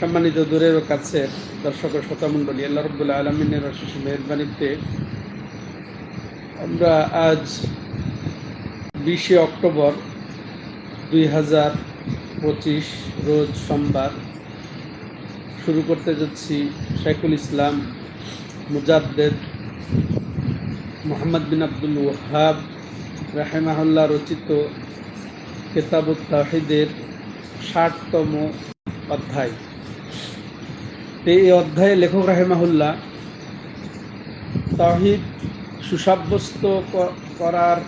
সম্মানিত দূরের কাছে কাছের দর্শক ও শ্রোতামণ্ডলী, আল্লাহ রব্বুল্লাহ আলমিনের অশেষ মেহরবানিতে আমরা আজ বিশে অক্টোবর দুই হাজার পঁচিশ রোজ সোমবার শুরু করতে যাচ্ছি শেখুল ইসলাম মুজাদ্দেদ মোহাম্মদ বিন আব্দুল ওহাব রাহেমাহুল্লাহ রচিত কেতাবুত তাহিদের ষাটতম অধ্যায়। এই অধ্যায়ে লেখক রাহেমাহুল্লাহ তহিদ সুসাব্যস্ত করার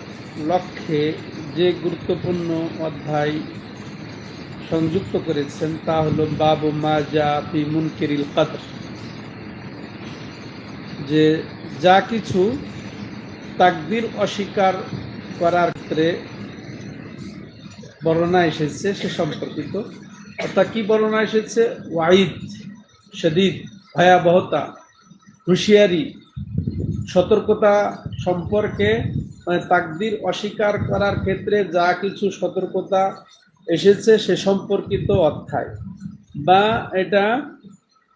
লক্ষ্যে যে গুরুত্বপূর্ণ অধ্যায় সংযুক্ত করেছেন তা হল বাবু মা জা ফি মুনকিরিল কদর। যে যা কিছু তাকদির অস্বীকার করার ক্ষেত্রে বর্ণনা এসেছে, সে সম্পর্কিত। অর্থাৎ কি বর্ণনা এসেছে? ওয়াইদ শদীদ, ভয়াবহতা, হুঁশিয়ারি, সতর্কতা সম্পর্কে মানে তাকদির অস্বীকার করার ক্ষেত্রে যা কিছু সতর্কতা এসেছে সে সম্পর্কিত অধ্যায়। বা এটা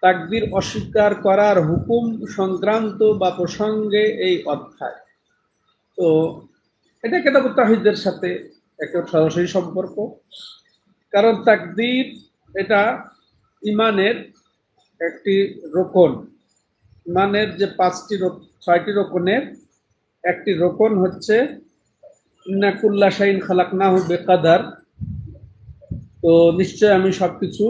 তাকদির অস্বীকার করার হুকুম সংক্রান্ত বা প্রসঙ্গে এই অধ্যায়। তো এটা কেতাব তাহিদের সাথে একটা সরাসরি সম্পর্ক। কারণ তাকদির এটা ইমানের একটি রোকন। ইমানের যে পাঁচটি ছয়টি রোকনের একটি রোকন হচ্ছে ইন্নাকুল্লা শাইন খালাক না হবে কাদার তো নিশ্চয় আমি সব কিছু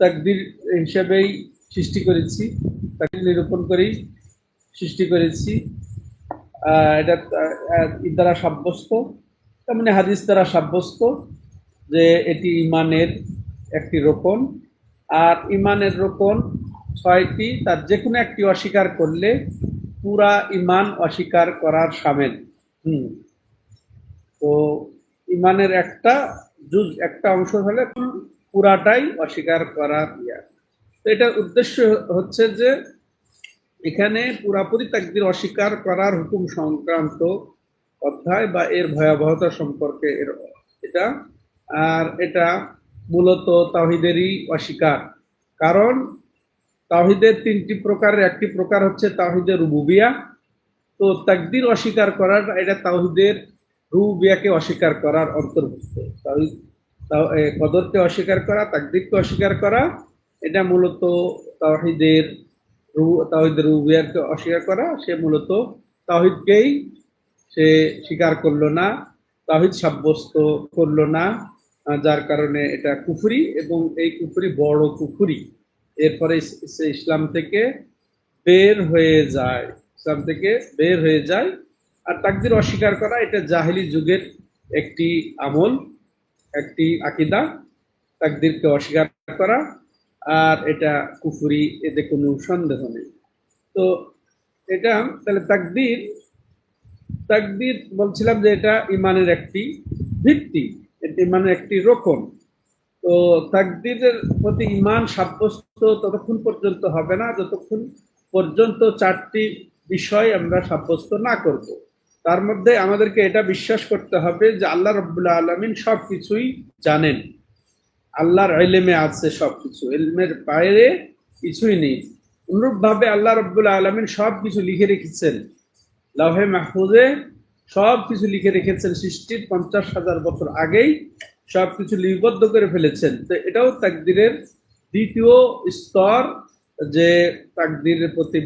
তাকদির হিসেবেই সৃষ্টি করেছি তাকে নিরূপণ করেই সৃষ্টি করেছি। এটা দ্বারা সাব্যস্ত। তার মানে হাদিস দ্বারা সাব্যস্ত যে এটি ইমানের একটি রোপণ। আর ইমানের রোপণ ছয়টি, তার যে কোনো একটি অস্বীকার করলে পুরা ইমান অস্বীকার করার সামিল। হুম। তো ইমানের একটা জুজ, একটা অংশ হলে পুরাটাই অস্বীকার করার ইয়া। তো এটার উদ্দেশ্য হচ্ছে যে এখানে পুরাপুরি তাকদির অস্বীকার করার হুকুম সংক্রান্ত অধ্যায় বা এর ভয়াবহতা সম্পর্কে এর এটা, আর এটা মূলত তাহিদেরই অস্বীকার। কারণ তাহিদের তিনটি প্রকারের, একটি প্রকার হচ্ছে তাহিদের রুবুবিয়া। তো তাকদির অস্বীকার করার এটা তাহিদের রুবিয়াকে অস্বীকার করার অন্তর্ভুক্ত। কদরকে অস্বীকার করা, তাকদিরকে অস্বীকার করা, এটা মূলত তাহিদের রু তাহিদ রুবিয়াকে অস্বীকার করা, সে মূলত তাহিদকেই সে স্বীকার করল না, তাহিদ সাব্যস্ত করল না যার কারণে এটা কুফুরি এবং এই কুফুরি বড় কুফরি। এরপরে সে ইসলাম থেকে বের হয়ে যায়, ইসলাম থেকে বের হয়ে যায়। আর তাকদির অস্বীকার করা এটা জাহেলি যুগের একটি আমল, একটি আকিদা, তাকদিরকে অস্বীকার করা, আর এটা কুফুরি এতে কোনো সন্দেহ নেই। তো এটা, তাহলে তাকদির তাকদির বলছিলাম যে এটা ইমানের একটি ভিত্তি, এটা ইমানের একটি রোকন। তো তাকদিরের প্রতি ইমান সাব্যস্ত ততক্ষণ পর্যন্ত হবে না, যতক্ষণ পর্যন্ত চারটি বিষয় আমরা সাব্যস্ত না করব। তার মধ্যে আমাদেরকে এটা বিশ্বাস করতে হবে যে আল্লাহ রব্বুল্লাহ আলমিন সব কিছুই জানেন। আল্লাহর এলেমে আছে সব কিছু এলমের বাইরে কিছুই নেই। অনুরূপভাবে আল্লাহ রব্বুল্লাহ আলমিন সব কিছু লিখে রেখেছেন। লাহে মাহফুজে সব কিছু লিখে রেখেছেন সৃষ্টির পঞ্চাশ হাজার বছর আগেই, সব কিছু লিপিবদ্ধ করে ফেলেছেন। তো এটাও তাকদিরের দ্বিতীয় স্তর যে তাকদিরের প্রতি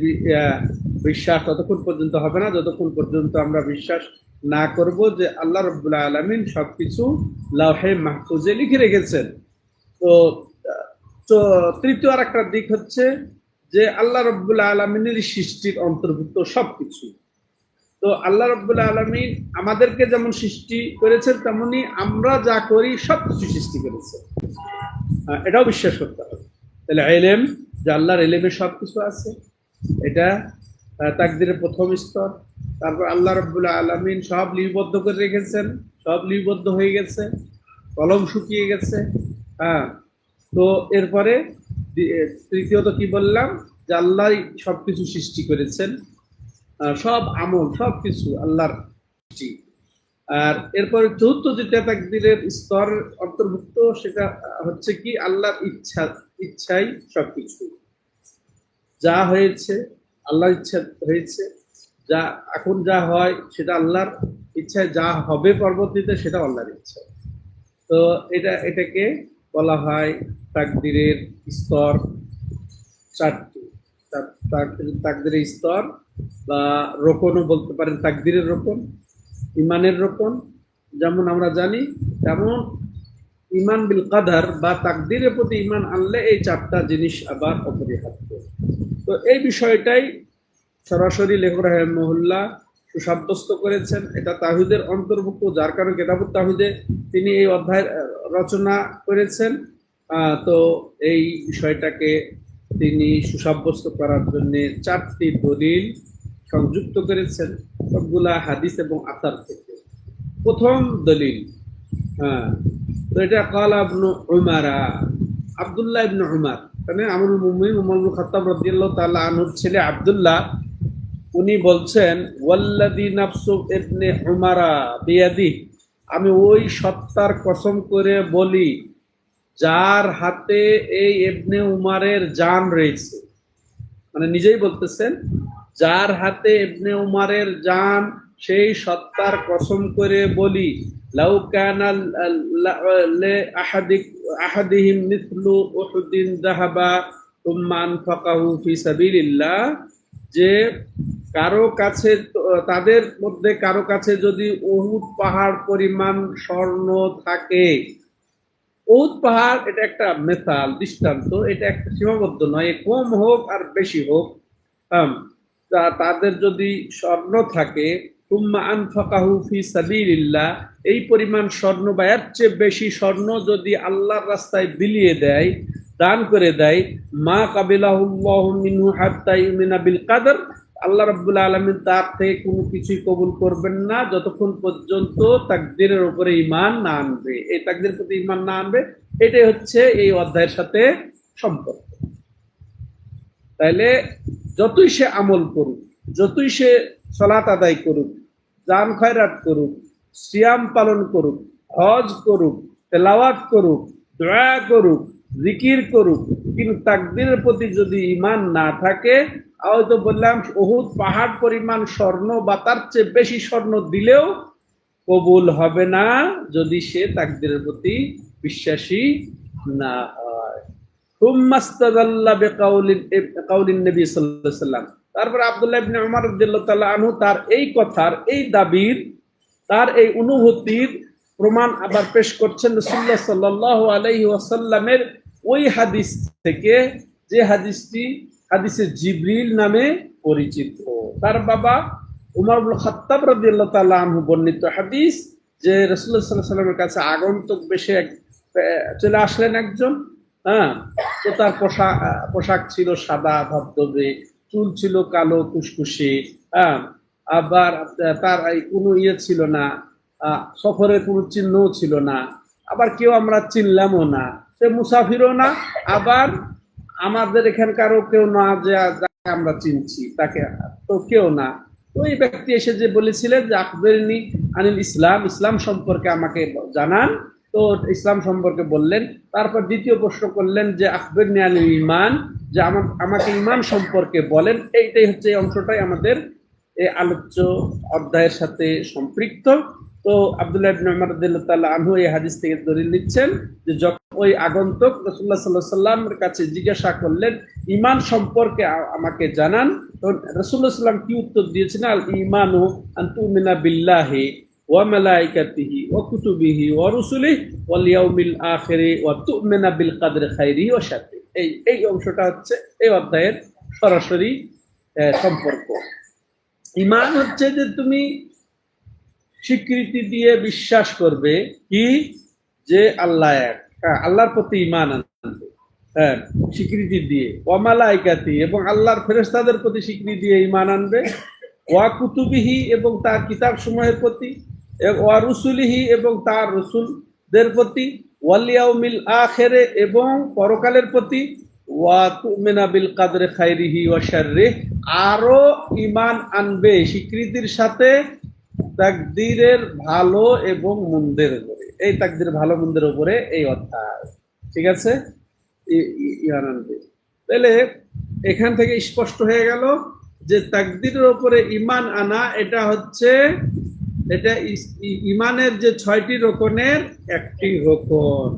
বিশ্বাস ততক্ষণ পর্যন্ত হবে না, যতক্ষণ পর্যন্ত আমরা বিশ্বাস না করব যে আল্লাহ রব্বুল্লাহ আলমিন সব কিছু লাহে মাহফুজে লিখে রেখেছেন। তো তো তৃতীয় আর একটা দিক হচ্ছে যে আল্লাহ রব্বুল্লাহ আলমিনের সৃষ্টির অন্তর্ভুক্ত সবকিছু। তো আল্লাহ রব্বুল্লাহ আলমিন আমাদেরকে যেমন সৃষ্টি করেছেন তেমনি আমরা যা করি সব কিছু সৃষ্টি করেছেন আহ, এটাও বিশ্বাস করতে হবে। তাহলে এলেম যে আল্লাহর এলেমে সব কিছু আছে এটা তাকদিরের প্রথম স্তর। তারপর আল্লাহ রব্বুল্লাহ আলমিন সব লিপিবদ্ধ করে রেখেছেন সব লিপিবদ্ধ হয়ে গেছে কলম শুকিয়ে গেছে হ্যাঁ। তো এরপরে তৃতীয়ত কি বললাম? যে আল্লাহ সব কিছু সৃষ্টি করেছেন। সব আমল, সব কিছু আল্লাহর আর এরপরে চতুর্থ যেটা তাকদিরের স্তর অন্তর্ভুক্ত, সেটা হচ্ছে কি? আল্লাহর ইচ্ছা, ইচ্ছাই সবকিছু। যা হয়েছে, আল্লাহর ইচ্ছা হয়েছে। যা, এখন যা হয়, সেটা আল্লাহর ইচ্ছায় যা হবে পরবর্তীতে, সেটা আল্লাহর ইচ্ছা। তো এটা, এটাকে বলা হয় তাকদিরের স্তর। তাক- তাকদিরের স্তর বা রোপণও বলতে পারেন, তাকদিরের রোপণ, ইমানের রোপণ। যেমন আমরা জানি, তেমন ইমান বিল কাদার বা তাকদিরের প্রতি ইমান আনলে এই চারটা জিনিস আবার অপরিহার্য। তো এই বিষয়টাই সরাসরি লেখক মহল্লা সুসাব্যস্ত করেছেন। এটা তাহিদের অন্তর্ভুক্ত, যার কারণে কেতাবুত তাহিদে তিনি এই অধ্যায় রচনা করেছেন। তো এই বিষয়টাকে তিনি সুসাব্যস্ত করার জন্য চারটি দলিল সংযুক্ত করেছেন। সবগুলা হাদিস এবং আসার থেকে প্রথম দলিল হ্যাঁ তো এটা কাল আবনু উমারা, আব্দুল্লাহ ইবনে উমার। মানে আমরুল মুমিন উমর খাত্তাব রাদিয়াল্লাহু তাআলা আনহুর ছেলে আব্দুল্লাহ, উনি বলছেন ওয়াল্লাদি নাফসু ইবনে উমারা বিয়াদি আমি ওই সত্তার কসম করে বলি যার হাতে এই ইবনে উমারের জান রয়েছে। মানে নিজেই বলতেছেন, যার হাতে ইবনে উমারের জান, সেই সত্তার কসম করে বলি, লাউ কানা লে আহাদিক, আহাদিহিম মিথলু উহুদিন যাহাবা তুম্মা আনফাকাহু ফি সাবিলিল্লাহ, যে কারও কাছে, তাদের মধ্যে কারও কাছে যদি উহুদ পাহাড় পরিমাণ স্বর্ণ থাকে উহুদ পাহাড়, এটা একটা মেথাল দৃষ্টান্ত, এটা একটা সীমাবদ্ধ নয় কম হোক আর বেশি হোক। তাদের যদি স্বর্ণ থাকে তুম্মা আনফাকাহু ফি সাবিলিল্লাহ, এই পরিমাণ স্বর্ণ বা এর চেয়ে বেশি স্বর্ণ যদি আল্লাহর রাস্তায় বিলিয়ে দেয়, দান করে দেয়, মা কাবিলাহুল্লাহ মিনহু হাত্তা ইউমিনা বিল আল্লাহ রাব্বুল আলামিন তার থেকে কোনো কিছুই কবুল করবেন না। যতক্ষণ পর্যন্ত তাকদিরের উপরে ঈমান না আনবে। এই তাকদিরের প্রতি ঈমান না আনবে, এটাই হচ্ছে এই অধ্যায়ের সাথে সম্পর্ক। তাইলে যতই সে আমল করুক, যতই সে সলাত আদায় করুক, জান খয়রাত করুক, সিয়াম পালন করুক, হজ করুক, তেলাওয়াত করুক, দয়া করুক জিকির করুক, কিন্তু তাকদিরের প্রতি যদি ইমান না থাকে হয়তো বললাম অহুদ পাহাড় পরিমাণ স্বর্ণ বা তার চেয়ে বেশি স্বর্ণ দিলেও কবুল হবে না যদি সে তাকদিরের প্রতি বিশ্বাসী না হয়। তারপরে আবদুল্লাহ তার এই কথার, এই দাবির, তার এই অনুভূতির প্রমাণ আবার পেশ করছেন রসুল্লাহ সাল্লাল্লাহু আলাইহি ওয়াসাল্লামের ওই হাদিস থেকে, যে হাদিসটি হাদিসে জিবরিল নামে পরিচিত। তার বাবা উমর ইবনে খাত্তাব রাদিয়াল্লাহু তাআলা বর্ণিত হাদিস, যে রাসূলুল্লাহ সাল্লাল্লাহু আলাইহি ওয়াসাল্লামের কাছে আগন্তুক বেশে এক চলে আসলেন একজন হ্যাঁ? তো তার পোশাক পোশাক ছিল সাদা, ধবধবে, চুল ছিল কালো কুসকুসে হ্যাঁ? আবার তার কোনো ইয়ে ছিল না সফরের কোনো চিহ্নও ছিল না। আবার কেউ আমরা চিনলামও না। সে মুসাফিরও না, আবার আমাদের এখানকারও কেউ না যে আমরা চিনছি, তাকে তো কেউ না। এই ব্যক্তি এসে যে বলেছিলেন যে আকবরিনী আনিল ইসলাম ইসলাম সম্পর্কে আমাকে জানান। তো ইসলাম সম্পর্কে বললেন। তারপর দ্বিতীয় প্রশ্ন করলেন যে আকবর আনিল ইমান যে, আমা- আমাকে ইমান সম্পর্কে বলেন। এইটাই হচ্ছে এই অংশটাই আমাদের এই আলোচ্য অধ্যায়ের সাথে সম্পৃক্ত। তো আব্দুল্লাহ ইবনে রাদিয়াল্লাহু এই হাদিস থেকে দলিল নিচ্ছেন যে যখন ওই আগন্তুক রাসূলুল্লাহ সাল্লাল্লাহু সাল্লামের কাছে জিজ্ঞাসা করলেন, ঈমান সম্পর্কে আমাকে জানান? তখন রাসূলুল্লাহ সাল্লাম কি উত্তর দিয়েছেন? আল ঈমানু আন তুমিনা বিল্লাহি ওয়া মালাইকাতিহি ওয়া কুতুবিহি ওয়া রুসুলিহি ওয়াল ইয়াউমিল আখিরি ওয়া তুমিনা বিল কদরি খাইরিহি ওয়া শাররিহি। এই এই অংশটা হচ্ছে, এই অধ্যায়ের সরাসরি সম্পর্ক। ইমান হচ্ছে যে তুমি স্বীকৃতি দিয়ে বিশ্বাস করবে কি? যে আল্লাহ এক। হ্যাঁ, আল্লাহর প্রতি ইমান আনবে। হ্যাঁ স্বীকৃতি দিয়ে। ওয়ামালাইকাতি এবং আল্লাহর ফেরেস্তাদের প্রতি স্বীকৃতি দিয়ে ইমান আনবে। ওয়া কুতুবিহি এবং তার কিতাব সমূহের প্রতি ওয়া রুসুলিহি এবং তার রসুলদের প্রতি। ওয়ালিয়াউমিল আখেরে এবং পরকালের প্রতি। ওয়া তুমিনা বিল কাদরে খাইরিহি ওয়া শাররিহি আরও ইমান আনবে। স্বীকৃতির সাথে তাকদিরের ভালো এবং মন্দের উপরে। এই তাকদির ভালো, মন্দের উপরে এই অধ্যায়। ঠিক আছে। তাহলে এখান থেকে স্পষ্ট হয়ে গেল যে তাকদিরের উপরে ইমান আনা, এটা হচ্ছে, এটা ইমানের যে ছয়টি রোকনের একটি রোকন।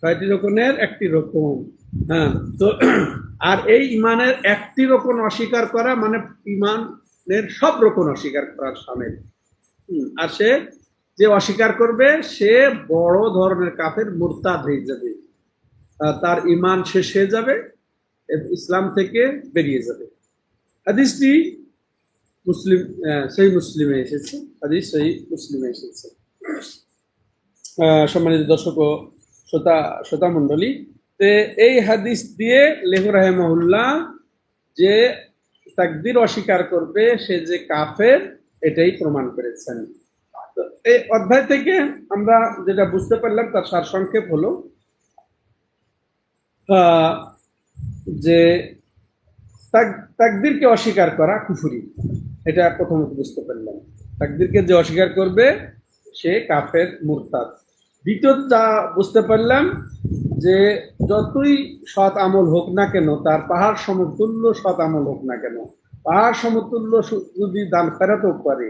ছয়টি রোকনের একটি রোকন। হ্যাঁ তো আর এই ইমানের একটি রোকন অস্বীকার করা মানে ইমানের সব রোকন অস্বীকার করার সামিল। আর সে যে অস্বীকার করবে, সে বড় ধরনের কাফের মুরতাদ হয়ে যাবে। তার ইমান শেষ হয়ে যাবে ইসলাম থেকে বেরিয়ে যাবে। হাদিসটি মুসলিম সেই মুসলিমে এসেছে। হাদিস সেই মুসলিমে এসেছে। সম্মানিত দর্শক ও শ্রোতা শ্রোতা মণ্ডলী তে এই হাদিস দিয়ে লেহু রাহেমহুল্লাহ যে তাকদির অস্বীকার করবে, সে যে কাফের এটাই প্রমাণ করেছেন। এই অধ্যায় থেকে আমরা যেটা বুঝতে পারলাম তার সারসংক্ষেপ হলো আহ, যে তাকদিরকে অস্বীকার করা কুফুরি। এটা প্রথমত বুঝতে পারলাম। তাকদিরকে যে অস্বীকার করবে সে কাফের মুরতাদ। দ্বিতীয়ত যা বুঝতে পারলাম যে যতই সৎ আমল হোক না কেন তার পাহাড় সমতুল্য সৎ আমল হোক না কেন পাহাড় সমতুল্য যদি দান ফেরাতেও করে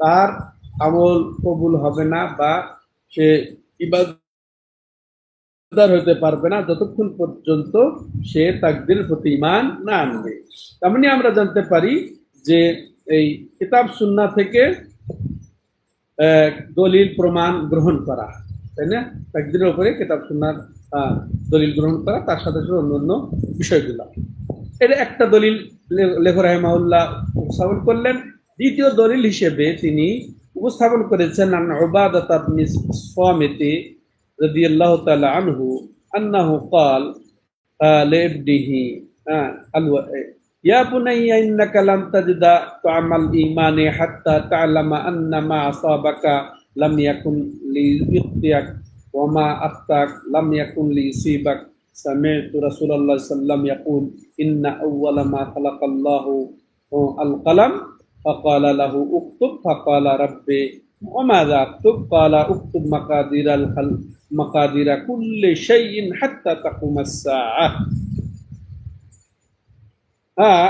তার আমল কবুল হবে না বা সে ইবাদার হতে পারবে না যতক্ষণ পর্যন্ত সে তাকদির প্রতি ইমান না আনবে। তেমনি আমরা জানতে পারি যে এই কিতাব সুন্না থেকে দলিল প্রমাণ গ্রহণ করা, তাই না? তাকদিরের উপরে কিতাব সুন্নার দলিল গ্রহণ করা, তার সাথে সাথে অন্যান্য বিষয়গুলো। এটা একটা দলিল লে- লেখ রাহেমাউল্লাহ উপস্থাপন করলেন দ্বিতীয় দলিল হিসেবে তিনি উপস্থাপন করেছেন আন উবাদাত ইবনে সামিতি রাদিয়াল্লাহু তাআলা আনহু আন্নাহু قال آه، لابنه آه، الو- يا بني إنك لم تجد طعم الإيمان حتى تعلم أن ما أصابك لم يكن ليخطئك وما أخطأك لم يكن ليصيبك سمعت رسول الله صلى الله عليه وسلم يقول إن أول ما خلق الله القلم فقال له اكتب فقال ربي وماذا اكتب قال اكتب مقادير الخلق مقادير كل شيء حتى تقوم الساعة হ্যাঁ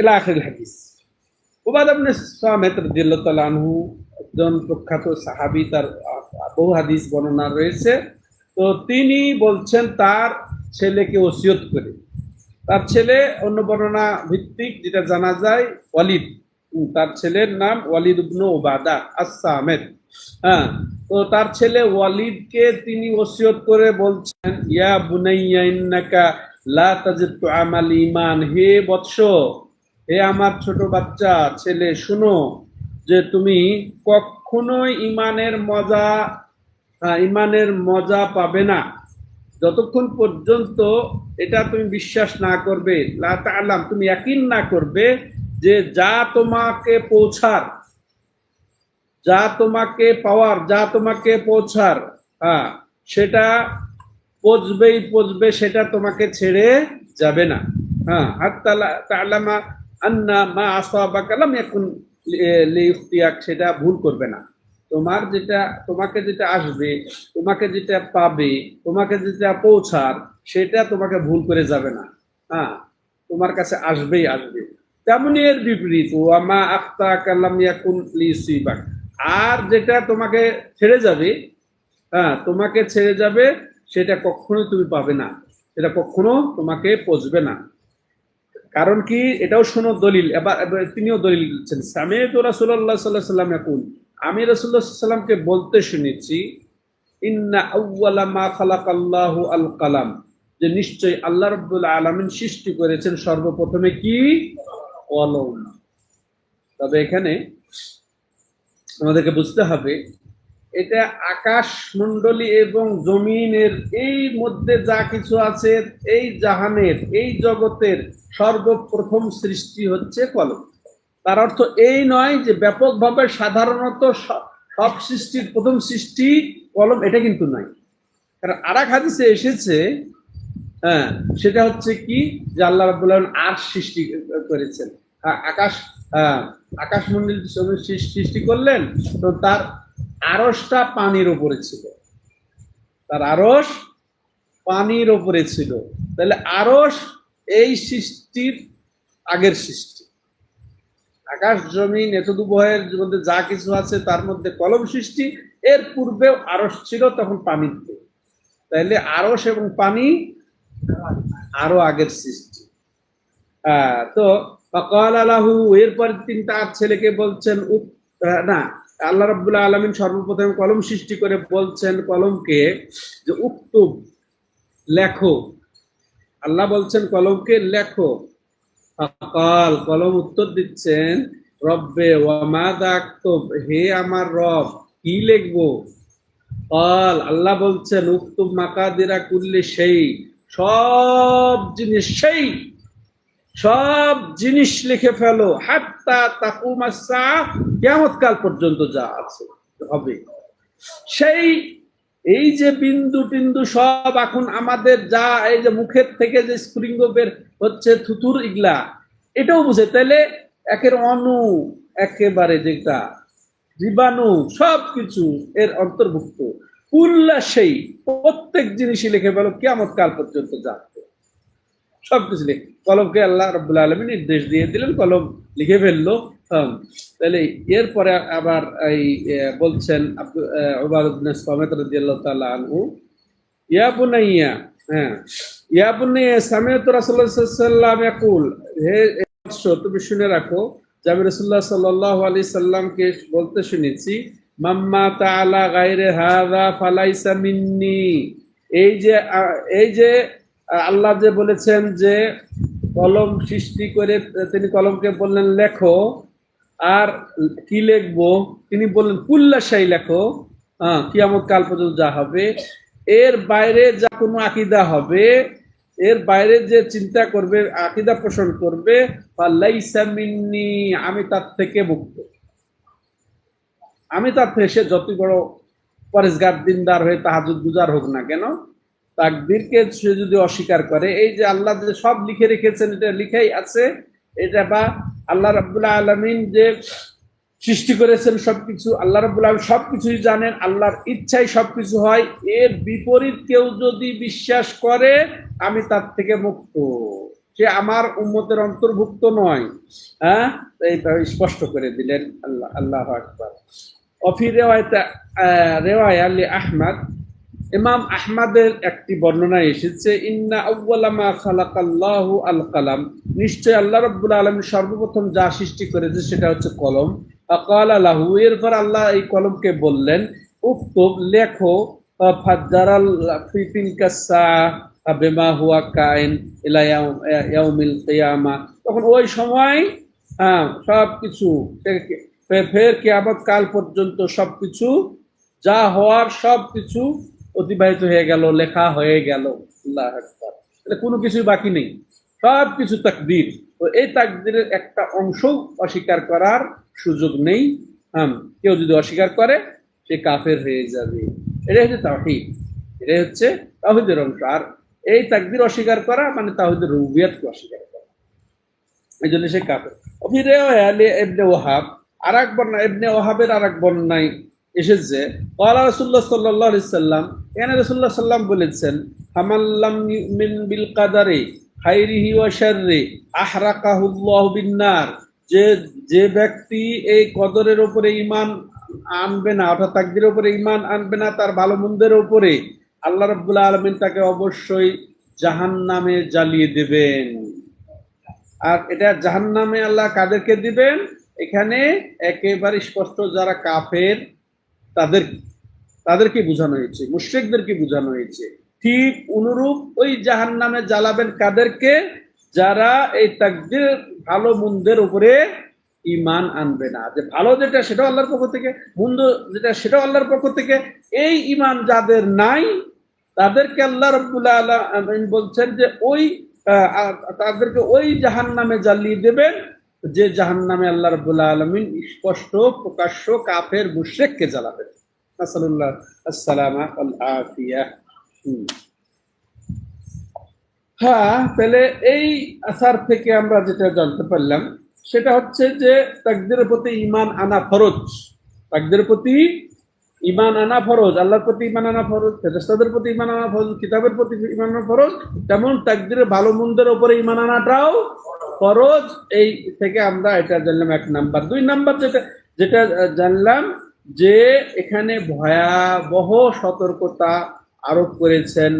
ইলা আখির হাদিস উবাদ ইবনে সামিত রাদিয়াল্লাহু তাআলা আনহু একজন প্রখ্যাত সাহাবী তার আহ, বহু হাদিস বর্ণনা রয়েছে তো তিনি বলছেন তার ছেলেকে ওসিয়ত করে। তার ছেলে অন্য বর্ণনা ভিত্তিক যেটা জানা যায়, ওয়ালিদ। তার ছেলের নাম ওয়ালিদ ইবনে ওবাদা আস-সামেদ। হ্যাঁ তো তার ছেলে ওয়ালিদকে তিনি ওসিয়ত করে বলছেন, ইয়া বুনাইয়া ইন্নাকা লা তাজিদ আমাল ইমান হে বৎস, হে আমার ছোট বাচ্চা, ছেলে, শুনো যে তুমি কখনোই ইমানের মজা ইমানের মজা পাবে না। যতক্ষণ পর্যন্ত এটা তুমি বিশ্বাস না করবে, লা তাআলাম তুমি ইয়াকিন না করবে যে যা তোমাকে পৌঁছার, যা তোমাকে পাওয়ার, যা তোমাকে পৌঁছার হ্যাঁ সেটা পচবেই পচবে সেটা তোমাকে ছেড়ে যাবে না। হ্যাঁ হাত্তা লা- তাআলামা আন্না মা আসাবাকা লাম ইয়াকুন লি- লিইখতিয়াক সেটা ভুল করবে না। তোমার যেটা, তোমাকে যেটা আসবে, তোমাকে যেটা পাবে, তোমাকে যেটা পৌঁছার, সেটা তোমাকে ভুল করে যাবে না। হ্যাঁ তোমার কাছে আসবেই আসবে। তেমনি এর বিপরীত ওয়ামা আখতা কালাম ইয়াকুন লিসিবাক আর যেটা তোমাকে ছেড়ে যাবে হ্যাঁ তোমাকে ছেড়ে যাবে, সেটা কখনোই তুমি পাবে না। সেটা কখনো তোমাকে পচবে না। কারণ কি? এটাও শোনো দলিল। এবার এবার তিনিও দলিল দিচ্ছেন। সামে তো রাসুল্লাহ সাল্লাহ সাল্লাম এখন আমি রাসুল্লাহ বলতে শুনেছি, ইন্না আউ্বালা মা খালাকাল্লাহু আল কালাম যে নিশ্চয় আল্লাহ রব্বুল আলামিন সৃষ্টি করেছেন সর্বপ্রথমে কি? কলম। তবে এখানে আমাদেরকে বুঝতে হবে, এটা আকাশ মণ্ডলী এবং জমিনের এই মধ্যে যা কিছু আছে, এই জাহানের, এই জগতের সর্বপ্রথম সৃষ্টি হচ্ছে কলম। তার অর্থ এই নয় যে ব্যাপকভাবে সাধারণত সব সৃষ্টির প্রথম সৃষ্টি কলম এটা কিন্তু নয়। কারণ আর এক হাদিসে এসেছে হ্যাঁ সেটা হচ্ছে কি? যে আল্লাহ রাবুল আর সৃষ্টি করেছেন। আকাশ আকাশমন্ডল সৃষ্টি করলেন, তো তার আরসটা পানির ওপরে ছিল। তার আরস পানির ওপরে ছিল। তাহলে আরস এই সৃষ্টির আগের সৃষ্টি। আকাশ জমিন এতদুভয়ের মধ্যে যা কিছু আছে, তার মধ্যে কলম সৃষ্টি, এর পূর্বেও আরস ছিল, তখন পানিতে তাইলে আরস এবং পানি আরও আগের সৃষ্টি। তো ফকাল আলাহু এরপর তিনি তার ছেলেকে বলছেন না, আল্লাহ রাব্বুল্লাহ আলমিন সর্বপ্রথম কলম সৃষ্টি করে বলছেন কলমকে যে উক্তুব লেখো। আল্লাহ বলছেন কলমকে লেখো। ফকাল, কলম উত্তর দিচ্ছেন, রব্বে, ওয়ামা দাক্তব? হে আমার রব, কি লিখব? কল, আল্লাহ বলছেন উক্তুব মাকাদিরা কুল্লি সেই সব জিনিস সেই সব জিনিস লিখে ফেলো, হাত্তা তাকুমাসা কেমত কাল পর্যন্ত যা আছে, হবে। সেই এই যে বিন্দু টিন্দু সব এখন আমাদের যা এই যে মুখের থেকে যে স্প্রিঙ্গ বের হচ্ছে থুতুর ইগলা, এটাও বুঝে। তাহলে একের অনু একেবারে যেটা জীবাণু সব কিছু এর অন্তর্ভুক্ত। কুল্লা সেই প্রত্যেক জিনিসই লিখে ফেলো কেমন কাল পর্যন্ত যাচ্ছে সবকিছু লিখে, কলমকে আল্লাহ রব্বুল আলমী নির্দেশ দিয়ে দিলেন, কলম লিখে ফেলল। তাহলে এরপরে আবার এই বলছেন হ্যাঁ হে তুমি শুনে রাখো, যে আমি রাসূলুল্লাহ সাল্লাল্লাহু আলাইহি সাল্লামকে বলতে শুনেছি, মাম্মা তাআলা গায়রে হাযা ফালাইসা মিন্নি, এই যে এই যে আল্লাহ যে বলেছেন যে কলম সৃষ্টি করে, তিনি কলমকে বললেন, লেখো। আর কি লিখব? তিনি বললেন কুল্লাশাই লেখো। হ্যাঁ কিয়ামত কাল পর্যন্ত যা হবে। এর বাইরে যা কোনো আকিদা হবে, এর বাইরে যে চিন্তা করবে, আকিদা পোষণ করবে, ফালাইসা মিন্নি, আমি তার থেকে মুক্ত। আমি তার থেকে সে যত বড় পরেশগার, দিনদার হয়ে তাহাজুদ গুজার হোক না কেন তাকদিরকে সে যদি অস্বীকার করে, এই যে আল্লাহ যে সব লিখে রেখেছেন, এটা লিখাই আছে এটা বা আল্লাহ রাব্বুল্লাহ আলমিন যে সৃষ্টি করেছেন সবকিছু, আল্লাহ রাব্বুল আলমিন সবকিছুই জানেন, আল্লাহর ইচ্ছাই সবকিছু হয়, এর বিপরীত কেউ যদি বিশ্বাস করে, আমি তার থেকে মুক্ত। সে আমার উম্মতের অন্তর্ভুক্ত নয়। হ্যাঁ? এইটা স্পষ্ট করে দিলেন আল্লাহ আল্লাহ আকবার। অফি রেওয়ায়তা রেওয়ায় আলী আহমদ ইমাম আহমাদের একটি বর্ণনা এসেছে, ইন্না আউ্বালামা খালাকাল্লাহু আল কালাম। নিশ্চয় আল্লাহ রাব্বুল আলামিন সর্বপ্রথম যা সৃষ্টি করেছে সেটা হচ্ছে কলম। আকাল আলাহু এরপর আল্লাহ এই কলমকে বললেন, উক্তব, লেখো, ফাজ্জারাল বেমা হুয়া কাইন ইলা ইয়াউম- ইয়াউমিল কিয়ামা। তখন ওই সময় হ্যাঁ সব কিছু ফের কিয়ামত কাল পর্যন্ত সবকিছু, যা হওয়ার সব কিছু অতিবাহিত হয়ে গেল, লেখা হয়ে গেল কোনো কিছুই বাকি নেই। সব কিছু তাকদির। তো এই তাকদিরের একটা অংশ অস্বীকার করার সুযোগ নেই। হ্যাঁ কেউ যদি অস্বীকার করে, সে কাফের হয়ে যাবে। এটাই হচ্ছে তাহিদ এটাই হচ্ছে তাহিদের অংশ। আর এই তাকদির অস্বীকার করা মানে তাহিদের রুবিয়াতকে অস্বীকার করা। এই জন্য সে কাফের। অফিরে এবনে ওহাব আর এক বর্ণা এবনে ওহাবের আর এক বর্ণায় এসেছে। রাসূলুল্লাহ সাল্লাল্লাহু আলাইহি সাল্লাম এখানে রাসূলুল্লাহ সাল্লাম বলেছেন হামাল্লাম মিন বিল কাদারি খাইরিহি ওয়া শাররি আহরাকাহুল্লাহু বিন্নার যে যে ব্যক্তি এই কদরের উপরে ঈমান আনবে না, অর্থাৎ তাকদিরের উপরে ঈমান আনবে না, তার ভালো মন্দের উপরে আল্লাহ রাব্বুল আলামিন তাকে অবশ্যই জাহান্নামে জ্বালিয়ে দেবেন। আর এটা জাহান্নামে আল্লাহ কাদেরকে দিবেন? এখানে একেবারে স্পষ্ট, যারা কাফের তাদের তাদেরকে বোঝানো হয়েছে, মুশ্রিকদেরকে বোঝানো হয়েছে। ঠিক অনুরূপ ওই জাহান নামে জ্বালাবেন কাদেরকে? যারা এই তাকদির ভালো মন্দের উপরে ইমান আনবে না। যে ভালো যেটা, সেটাও আল্লাহর পক্ষ থেকে, মন্দ যেটা, সেটাও আল্লাহর পক্ষ থেকে। এই ইমান যাদের নাই, তাদেরকে আল্লাহ রব্বুল্লাহ আল্লাহ বলছেন যে ওই তাদেরকে ওই জাহান নামে জ্বালিয়ে দেবেন। যে জাহান নামে আল্লাহ রব্বুল্লাহ আলমিন স্পষ্ট, প্রকাশ্য কাফের মুশ্রেককে জ্বালাবেন নাসালুল্লাহ আসসালামা আফিয়া হ্যাঁ তাহলে এই আসার থেকে আমরা যেটা জানতে পারলাম, সেটা হচ্ছে যে তাকদিরের প্রতি ইমান আনা ফরজ। তাকদের প্রতি ইমান আনা ফরজ, আল্লাহর প্রতি ইমান আনা ফরজ ফেরেস্তাদের প্রতি ইমান আনা ফরজ, কিতাবের প্রতি ইমান আনা ফরজ, তেমন তাকদিরের ভালো মন্দের উপরে ইমান আনাটাও ফরজ, এই থেকে আমরা এটা জানলাম এক নাম্বার। দুই নাম্বার যেটা যেটা জানলাম যে এখানে ভয়াবহ সতর্কতা আরোপ করেছেন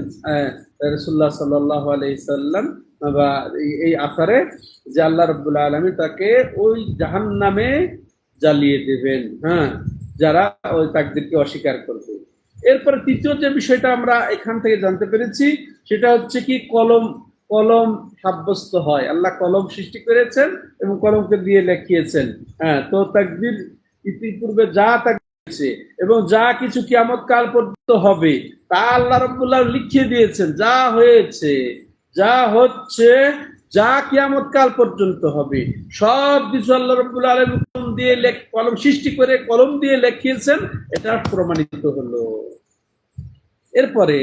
রসুল্লাহ সাল্লাহ আলাইসাল্লাম বা এই- আসারে, যে আল্লাহ রব্বুল্লা আলমী তাকে ওই জাহান নামে জ্বালিয়ে দেবেন হ্যাঁ যারা ওই তাকদিরকে অস্বীকার করবে। এরপরে তৃতীয় যে বিষয়টা আমরা এখান থেকে জানতে পেরেছি, সেটা হচ্ছে কি কলম কলম সাব্যস্ত হয়। আল্লাহ কলম সৃষ্টি করেছেন এবং কলমকে দিয়ে লেখিয়েছেন। হ্যাঁ তো তাকদির ইতিপূর্বে যা তাকিয়েছে এবং যা কিছু কিয়ামত কাল পর্যন্ত হবে, তা আল্লাহ রব্বুল্লাহ লিখিয়ে দিয়েছেন। যা হয়েছে, যা হচ্ছে, যা কিয়ামত কাল পর্যন্ত হবে, সব কিছু আল্লাহ রব্বুল আলম কলম দিয়ে কলম সৃষ্টি করে কলম দিয়ে লেখিয়েছেন, এটা প্রমাণিত হলো। এরপরে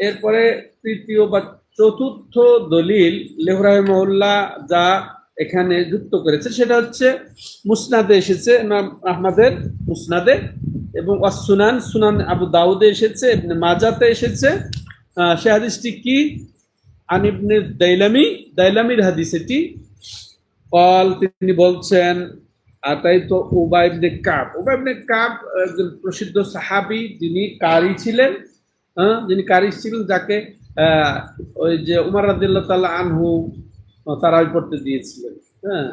এরপরে তৃতীয় বা চতুর্থ দলিল লেহরাহ মহল্লা যা এখানে যুক্ত করেছে, সেটা হচ্ছে মুসনাদে এসেছে আহমদের মুসনাদে এবং অসুনান সুনান আবু দাউদে এসেছে মাজাতে এসেছে। সে হাদিসটি কি? আনিবনে দাইলামি, দাইলামির হাদিস এটি। কল তিনি বলছেন, আর তাই তো উবাইবনে কাব। উবাইবনে কাব একজন প্রসিদ্ধ সাহাবি, যিনি কারি ছিলেন হ্যাঁ যিনি কারি ছিলেন, যাকে ওই যে উমার রাদিল্লাহ তাল্লাহ আনহু তারাই পড়তে দিয়েছিলেন হ্যাঁ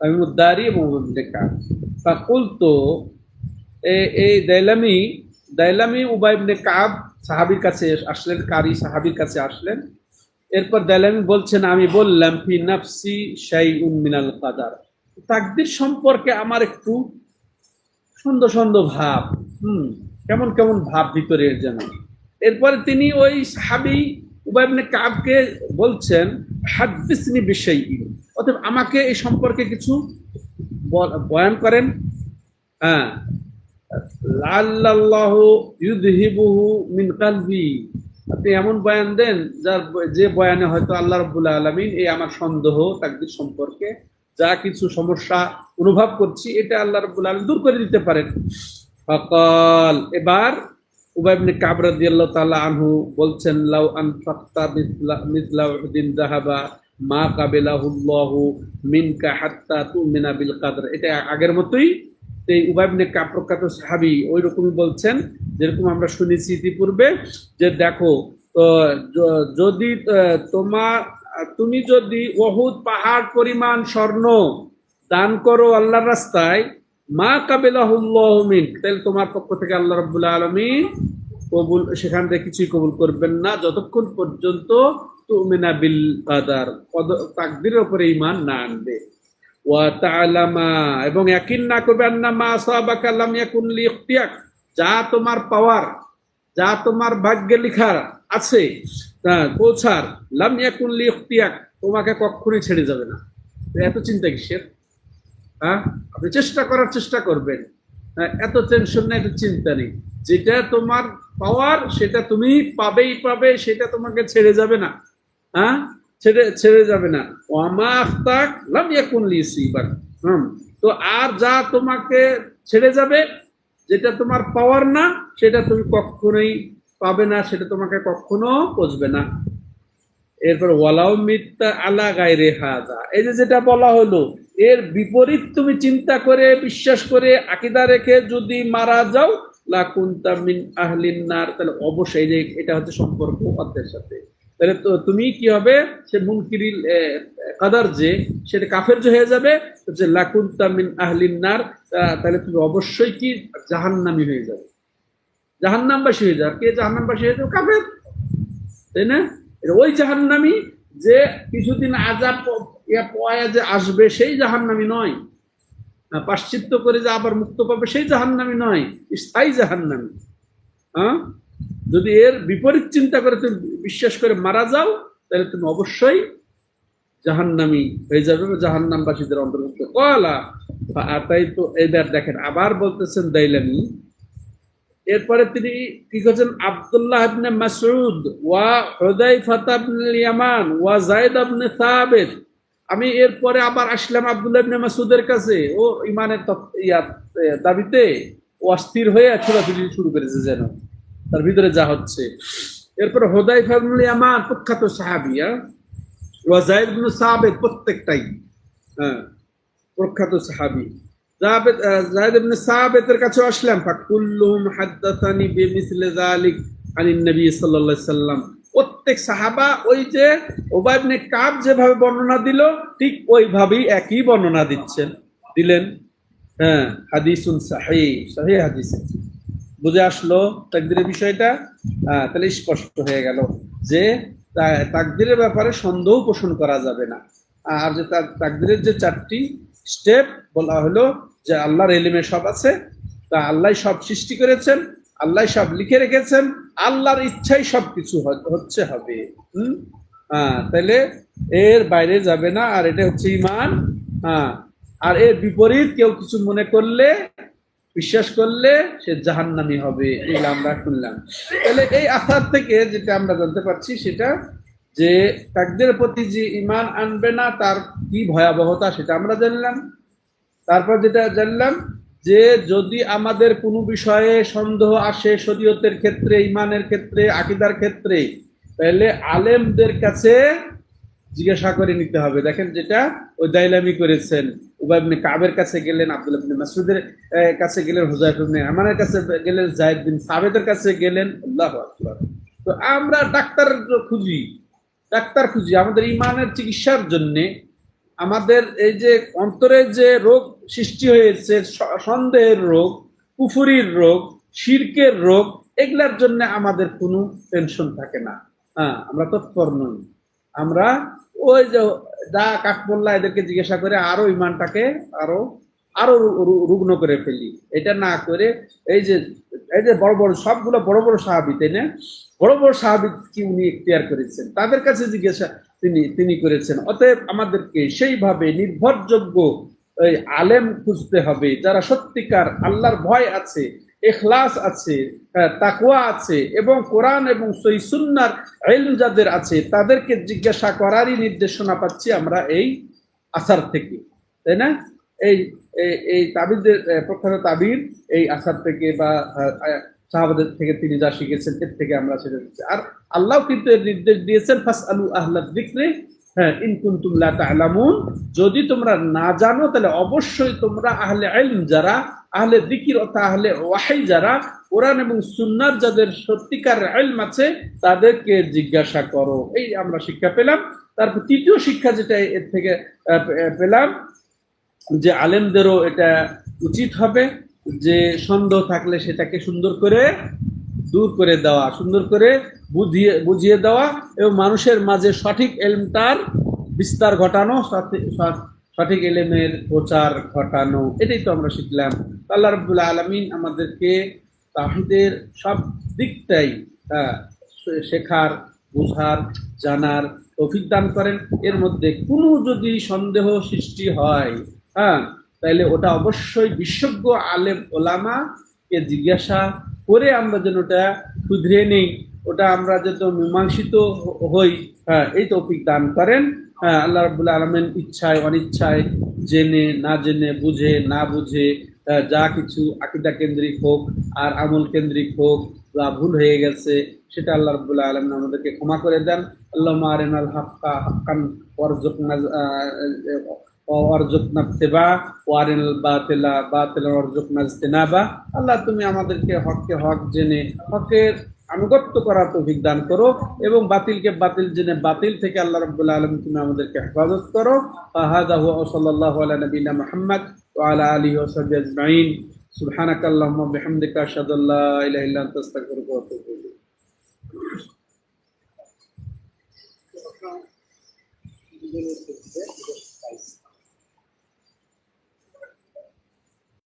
আমি মুদারি এবং কাব ফাকুল তো এই দাইলামি দাইলামি উবাইবনে কাব সাহাবির কাছে আসলেন, কারি সাহাবির কাছে আসলেন। এরপর দাইলামি বলছেন, আমি বললাম, ফি নাফসি শাইউন মিনাল কাদার। তাকদির সম্পর্কে আমার একটু সুন্দর সুন্দর ভাব, হুম, কেমন কেমন ভাব ভিতরে যেন। এরপরে তিনি ওই সাহাবি উবাইবনে কাবকে বলছেন, হাদিসনি বিষয় অতএব আমাকে এই সম্পর্কে কিছু বয়ান করেন। হ্যাঁ। লাল্লাহ ইউদহিবুহু মিন আপনি এমন বয়ান দেন যার যে বয়ানে হয়তো আল্লাহ রাব্বুল আলামিন এই আমার সন্দেহ, তাকদির সম্পর্কে যা কিছু সমস্যা অনুভব করছি, এটা আল্লাহ রাব্বুল আলামিন দূর করে দিতে পারেন। ফকাল, এবার উবাইবনে কাব রাদিয়াল্লাহু তাআলা আনহু বলছেন, লাউ আনফাক্তা মিথলা মিথলা উহদিন যাহাবা মা কাবিলাহুল্লাহু মিনকা হাত্তা তুমিনা বিল কাদর। এটা আগের মতোই এই উবাইবনে কাব প্রখ্যাত সাহাবি ওই রকমই বলছেন, যেরকম আমরা শুনেছি ইতিপূর্বে যে দেখো তো যদি তোমার তুমি যদি ওহুদ পাহাড় পরিমাণ স্বর্ণ দান করো আল্লাহর রাস্তায় মা কাবিলাহুল্লাহ মিন, তাহলে তোমার পক্ষ থেকে আল্লাহ রাব্বুল আলামিন কবুল, সেখান থেকে কিছুই কবুল করবেন না। যতক্ষণ পর্যন্ত তুমিনা বিল কাদার তাকদিরের উপরে ঈমান না আনবে। ওয়া তাআলামা, এবং ইয়াকিন না করবে আন্না মা আসাবাকা লাম ইয়াকুন লিইখতিয়াক। যা তোমার পাওয়ার, যা তোমার ভাগ্যে লেখা আছে পৌঁছার, লাম ইয়াকুন লিইখতিয়াক, তোমাকে কখনোই ছেড়ে যাবে না। এত চিন্তা কিসের? হ্যাঁ? আপনি চেষ্টা করার চেষ্টা করবেন। হ্যাঁ, এত টেনশন নেই এত চিন্তা নেই। যেটা তোমার পাওয়ার সেটা তুমি পাবেই পাবে সেটা তোমাকে ছেড়ে যাবে না। হ্যাঁ? ছেড়ে ছেড়ে যাবে না। ওয়ামা আখতাক লাম ইয়াকুন লিসিবাক হুম। তো আর যা তোমাকে ছেড়ে যাবে যেটা তোমার পাওয়ার না সেটা তুমি কখনোই পাবে না সেটা তোমাকে কখনো পচবে না। এরপর ওয়ালাউ মিথ্যা আলা গায়রে হাদা। এই যে যেটা বলা হলো এর বিপরীত তুমি চিন্তা করে, বিশ্বাস করে, আকিদা রেখে যদি মারা যাও লাকুন্তা মিন আহলিন নার, তাহলে অবশ্যই যে এটা হচ্ছে সম্পর্ক অর্থের সাথে। তাহলে তুমি কি হবে? সে মুনকিরিল কাদার যে, সেটা কাফের হয়ে যাবে যে লাকুন্তা মিন আহলিন নার তাহলে তুমি অবশ্যই কি? জাহান্নামী হয়ে যাবে। জাহান্নামবাসী হয়ে যাবে। কে জাহান্নামবাসী হয়ে যাবে? কাফের। তাই না? ওই জাহান্নামি যে কিছুদিন আজাব পয়া যে আসবে সেই জাহান্নামি নয়। পাশ্চিত্য করে যে আবার মুক্ত পাবে সেই জাহান্নামি নয়, স্থায়ী জাহান্নামি। হ্যাঁ? যদি এর বিপরীত চিন্তা করে তুমি বিশ্বাস করে মারা যাও, তাহলে তুমি অবশ্যই জাহান্নামি হয়ে যাবে জাহান্নামবাসীদের অন্তর্ভুক্ত। কলা তাই তো এবার দেখেন, আবার বলতেছেন দাইলামি। এরপরে তিনি কি করছেন? আব্দুল্লাহ মাসউদ, ওয়া হুদাইফা ইবনে ইয়ামান ওয়া যায়েদ ইবনে সাবিত আমি এরপরে আবার আসলাম আব্দুল্লাহ ইবনে মাসুদের কাছে। ও ইমানের ইয়া দাবিতে ও অস্থির হয়ে ছোড়াছুড়ি শুরু করেছে যেন। তার ভিতরে যা হচ্ছে। এরপরে হোদাই ফাবনুল ইয়ামান প্রখ্যাত সাহাবিয়া ওয়াজাইদ ইবনে সাহাবেদ প্রত্যেকটাই হ্যাঁ প্রখ্যাত সাহাবি। জায়েদ ইবনে সাহাবেতের কাছে আসলাম। ফাকুল্লুহুম হাদ্দাসানি বিমিসলি যালিক আনিন নবী সাল্লাল্লাহু আলাইহি সাল্লাম। প্রত্যেক সাহাবা ওই যে ওবাই ইবনে কাব যেভাবে বর্ণনা দিল, ঠিক ওইভাবেই একই বর্ণনা দিচ্ছেন, দিলেন। হ্যাঁ হাদিসুন সাহিহ, সহিহ হাদিস। বুঝে আসলো তাকদিরের বিষয়টা? হ্যাঁ তাহলে স্পষ্ট হয়ে গেল যে তাকদিরের ব্যাপারে সন্দেহ পোষণ করা যাবে না। আর যে তাকদিরের যে চারটি স্টেপ বলা হলো যে আল্লাহর এলিমে সব আছে, তা আল্লাহ সব সৃষ্টি করেছেন আল্লাহ সব লিখে রেখেছেন, আল্লাহর ইচ্ছাই সব কিছু হচ্ছে হবে। হুম? হ্যাঁ তাহলে এর বাইরে যাবে না, আর এটা হচ্ছে ইমান হ্যাঁ আর এর বিপরীত কেউ কিছু মনে করলে, বিশ্বাস করলে সে জাহান্নামি হবে। এগুলো আমরা শুনলাম। তাহলে এই আসার থেকে যেটা আমরা জানতে পারছি সেটা যে তাকদের প্রতি যে ইমান আনবে না, তার কি ভয়াবহতা সেটা আমরা জানলাম। তারপর যেটা জানলাম যে যদি আমাদের কোনো বিষয়ে সন্দেহ আসে শরীয়তের ক্ষেত্রে ইমানের ক্ষেত্রে, আকিদার ক্ষেত্রে, তাহলে আলেমদের কাছে জিজ্ঞাসা করে নিতে হবে। দেখেন যেটা ওই দাইলামি করেছেন। উবাই ইবনে কাবের কাছে গেলেন আব্দুল ইবনে মাসুদের কাছে গেলেন হুজাইফ ইবনে আমানের কাছে গেলেন জাহিদ সাবেদের কাছে গেলেন। আল্লাহু আকবার। তো আমরা ডাক্তার খুঁজি ডাক্তার খুঁজি। আমাদের ইমানের চিকিৎসার জন্যে আমাদের এই যে অন্তরে যে রোগ সৃষ্টি হয়েছে সন্দেহের রোগ, কুফুরির রোগ, শিরকের রোগ, এগুলার জন্য আমাদের কোনো টেনশন থাকে না। হ্যাঁ আমরা তৎপর নই। আমরা ওই যে যা কাঠমোল্লা এদেরকে জিজ্ঞাসা করে আরও ইমানটাকে আরও আরও রুগ্ন করে ফেলি। এটা না করে এই যে এই যে বড় বড় সবগুলো বড় বড় সাহাবি, তাই না? বড় বড় সাহাবি কি উনি এখতিয়ার করেছেন? তাদের কাছে জিজ্ঞাসা তিনি তিনি করেছেন। অতএব আমাদেরকে সেইভাবে নির্ভরযোগ্য এই আলেম খুঁজতে হবে যারা সত্যিকার আল্লাহর ভয় আছে এখলাস আছে আহ, তাকওয়া আছে এবং কোরআন এবং সই সুন্নার ইলম যাদের আছে তাদেরকে জিজ্ঞাসা করারই নির্দেশনা পাচ্ছি আমরা এই আসার থেকে। তাই না? এই এই- তাবিদের প্রখ্যাত তাবির এই আসার থেকে বা সাহাবাদের থেকে তিনি যা শিখেছেন এর থেকে আমরা সেটা আর আল্লাহ কিন্তু এর নির্দেশ দিয়েছেন ফাস আলু আহ্লাদ দিকরে হ্যাঁ ইন কুনতুম লা তা'লামুন। যদি তোমরা না জানো, তাহলে অবশ্যই তোমরা আহলে ইলম যারা, আহলে দিকির অর্থাৎ আহলে ওয়াহি যারা, কোরআন এবং সুন্নার যাদের সত্যিকার ইলম আছে, তাদেরকে জিজ্ঞাসা করো। এই আমরা শিক্ষা পেলাম। তারপর তৃতীয় শিক্ষা যেটা এর থেকে পেলাম, যে আলেমদেরও এটা উচিত হবে, যে সন্দেহ থাকলে সেটাকে সুন্দর করে দূর করে দেওয়া, সুন্দর করে বুঝিয়ে বুঝিয়ে দেওয়া এবং মানুষের মাঝে সঠিক এলমটার বিস্তার ঘটানো সঠি- সঠিক এলেমের প্রচার ঘটানো, এটাই তো আমরা শিখলাম। আল্লাহ রবুল্লা আলমিন আমাদেরকে তাহিদের সব দিকটাই শেখার, বোঝার, জানার তৌফিক দান করেন। এর মধ্যে কোনো যদি সন্দেহ সৃষ্টি হয় হ্যাঁ তাহলে ওটা অবশ্যই বিশেষজ্ঞ আলেম ওলামাকে জিজ্ঞাসা করে আমরা যেন ওটা শুধরে নেই ওটা আমরা যেন মীমাংসিত হই হ্যাঁ এই তৌফিক দান করেন। হ্যাঁ আল্লাহ রাবুল্লাহ আলমেন ইচ্ছায় অনিচ্ছায় জেনে না জেনে বুঝে না বুঝে আহ, যা কিছু আকিদা কেন্দ্রিক হোক আর আমল কেন্দ্রিক হোক বা ভুল হয়ে গেছে সেটা আল্লাহ রাবুল্লাহ আলমিন আমাদেরকে ক্ষমা করে দেন। আল্লাহ আরেনাল হাক্কা হাক্কান আল্লাহ তুমি আমাদেরকে হককে হক জেনে, হকের আনুগত্য করার তৌফিক দান করো এবং বাতিলকে বাতিল জেনে বাতিল থেকে আল্লাহ তুমি আমাদেরকে হেফাজত করো। ফাহাদা হুয়া সাল্লাল্লাহু আলা নবিনা মুহাম্মদ